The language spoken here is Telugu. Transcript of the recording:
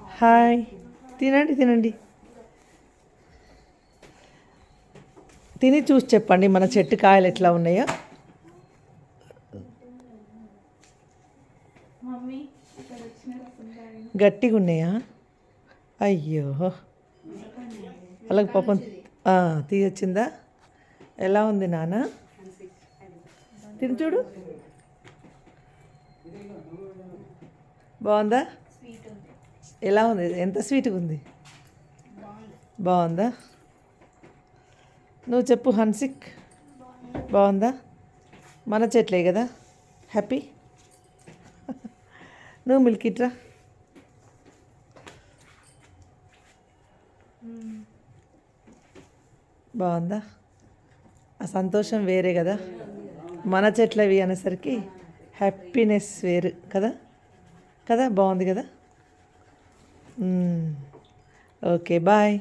హాయ్. తినండి తినండి. తిని చూసి చెప్పండి మన చెట్టు కాయలు ఎట్లా ఉన్నాయో. గట్టిగా ఉన్నాయా? అయ్యో. వాళ్ళకి పాపం తీయొచ్చిందా? ఎలా ఉంది నాన్న? తిని చూడు. బాగుందా? ఎలా ఉంది? ఎంత స్వీట్గా ఉంది? బాగుందా. నువ్వు చెప్పు హన్సిక్. బాగుందా? మన చెట్లే కదా? హ్యాపీ నువ్వు మిల్కిట్రా బాగుందా? ఆ సంతోషం వేరే కదా? మన చెట్లవి అనేసరికి హ్యాపీనెస్ వేరు కదా? కదా? బాగుంది కదా? Okay bye.